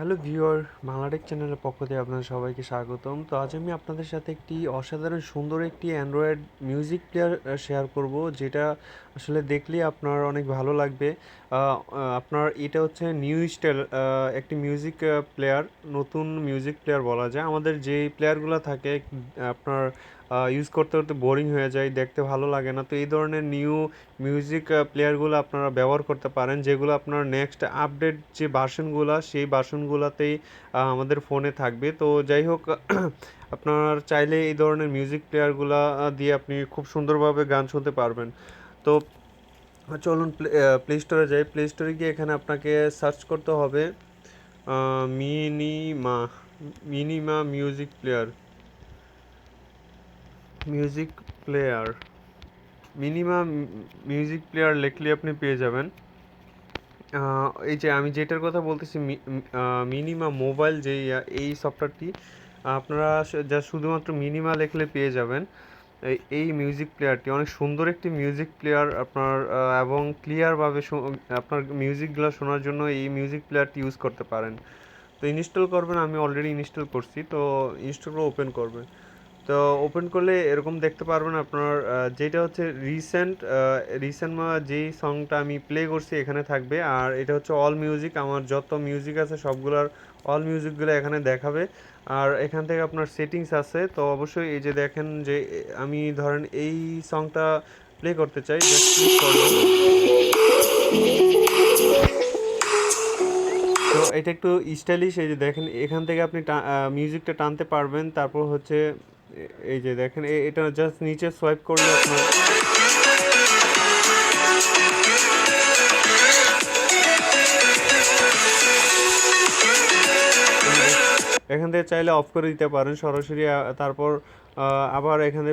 Hello viewer, Bangla Tech চ্যানেলের পক্ষ থেকে আপনাদের সবাইকে স্বাগতম। তো আজ আমি আপনাদের সাথে একটি অসাধারণ সুন্দর একটি অ্যান্ড্রয়েড মিউজিক প্লেয়ার শেয়ার করব, যেটা আসলে দেখলে আপনার অনেক ভালো লাগবে। আপনার এটা হচ্ছে নিউ স্টাইল একটি মিউজিক প্লেয়ার নতুন মিউজিক প্লেয়ার বলা যায়। আমাদের যেই প্লেয়ারগুলো থাকে, আপনার ইউজ করতে করতে বোরিং হয়ে যায়, দেখতে ভালো লাগে না। তো এই ধরনের নিউ মিউজিক প্লেয়ারগুলো আপনারা ব্যবহার করতে পারেন, যেগুলো আপনার নেক্সট আপডেট যে বাসনগুলো সেই ভার্সনগুলোতেই আমাদের ফোনে থাকবে। তো যাই হোক, আপনার চাইলে এই ধরনের মিউজিক প্লেয়ারগুলো দিয়ে আপনি খুব সুন্দরভাবে গান শুনতে পারবেন। তো চলুন প্লে স্টোরে যাই। প্লে স্টোরে গিয়ে এখানে আপনাকে সার্চ করতে হবে minima minima music player music player minimum music player লিখলে আপনি পেয়ে যাবেন। এই যে আমি যেটার কথা বলতেছি মিনিমা মোবাইল যে, এই সফটওয়্যারটি আপনারা যা শুধুমাত্র মিনিমা লিখলে পেয়ে যাবেন, এই মিউজিক প্লেয়ারটি অনেক সুন্দর একটি মিউজিক প্লেয়ার আপনার এবং ক্লিয়ারভাবে আপনার মিউজিকগুলো শোনার জন্য এই মিউজিক প্লেয়ারটি ইউজ করতে পারেন। তো ইনস্টল করবেন, আমি অলরেডি ইনস্টল করছি, তো ইনস্টল ওপেন করবেন তো ওপেন করলে এরকম দেখতে পারবেন আপনার যেটা হচ্ছে রিসেন্ট রিসেন্ট যেই সংটা আমি প্লে করছি এখানে থাকবে। আর এটা হচ্ছে অল মিউজিক আমার যত মিউজিক আছে সবগুলোর অল মিউজিকগুলো এখানে দেখাবে। আর এখান থেকে আপনার সেটিংস আছে, তো অবশ্যই এই যে দেখেন যে, আমি ধরেন এই সংটা প্লে করতে চাই তো এটা একটু স্টাইলিশ এই যে দেখেন, এখান থেকে আপনি মিউজিকটা টানতে পারবেন। তারপর হচ্ছে এই যে দেখেন এটা জাস্ট নিচে সোয়াইপ করলে আপনার এখান থেকে চাইলে অফ করে দিতে পারেন, সরাসরি তারপর আবার এখানে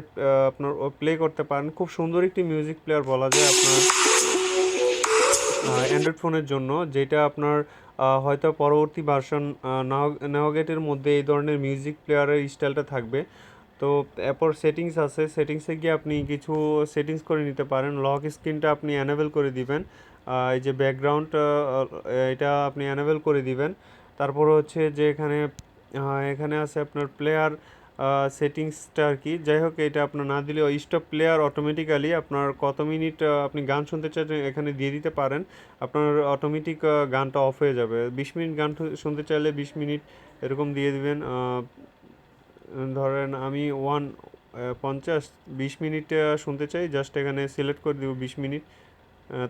আপনার প্লে করতে পারেন। খুব সুন্দর একটি মিউজিক প্লেয়ার বলা যায় আপনার অ্যান্ড্রয়েড ফোনের জন্য, যেটা আপনার হয়তো পরবর্তী ভার্সন নাওগেটের মধ্যে এই ধরনের মিউজিক প্লেয়ারের স্টাইলটা থাকবে। তো এরপর সেটিংস আছে। সেটিংসে গিয়ে আপনি কিছু সেটিংস করে নিতে পারেন। লক স্ক্রিনটা আপনি অ্যানেবল করে দিবেন। এই যে ব্যাকগ্রাউন্ড এটা আপনি অ্যানেবল করে দিবেন। তারপর হচ্ছে যে এখানে এখানে আছে আপনার প্লেয়ার সেটিংসটা আর কি। যাই হোক, এটা আপনার না দিলে স্টপ প্লেয়ার অটোমেটিক্যালি আপনার কত মিনিট আপনি গান শুনতে চান এখানে দিয়ে দিতে পারেন। আপনার অটোমেটিক গানটা অফ হয়ে যাবে। বিশ মিনিট গান শুনতে চাইলে বিশ মিনিট এরকম দিয়ে দিবেন। ধরেন আমি ওয়ান পঞ্চাশ, বিশ মিনিট শুনতে চাই জাস্ট এখানে সিলেক্ট করে দিব বিশ মিনিট।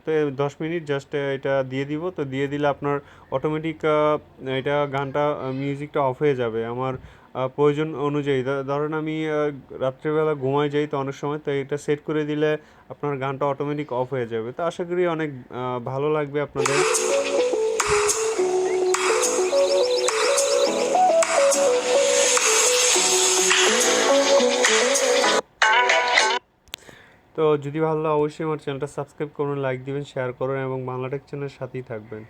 তো দশ মিনিট জাস্ট এটা দিয়ে দিব। তো দিয়ে দিলে আপনার অটোমেটিক এটা গানটা মিউজিকটা অফ হয়ে যাবে। আমার প্রয়োজন অনুযায়ী। ধরেন আমি রাত্রিবেলা ঘুমায় যাই তো অনেক সময়, তো এটা সেট করে দিলে আপনার গানটা অটোমেটিক অফ হয়ে যাবে। তো আশা করি অনেক ভালো লাগবে আপনাদের। তো যদি ভালো লাগে, অবশ্যই আমার চ্যানেলটা সাবস্ক্রাইব করুন লাইক দিবেন শেয়ার করুন এবং বাংলাটেক চ্যানেলের সাথেই থাকবেন।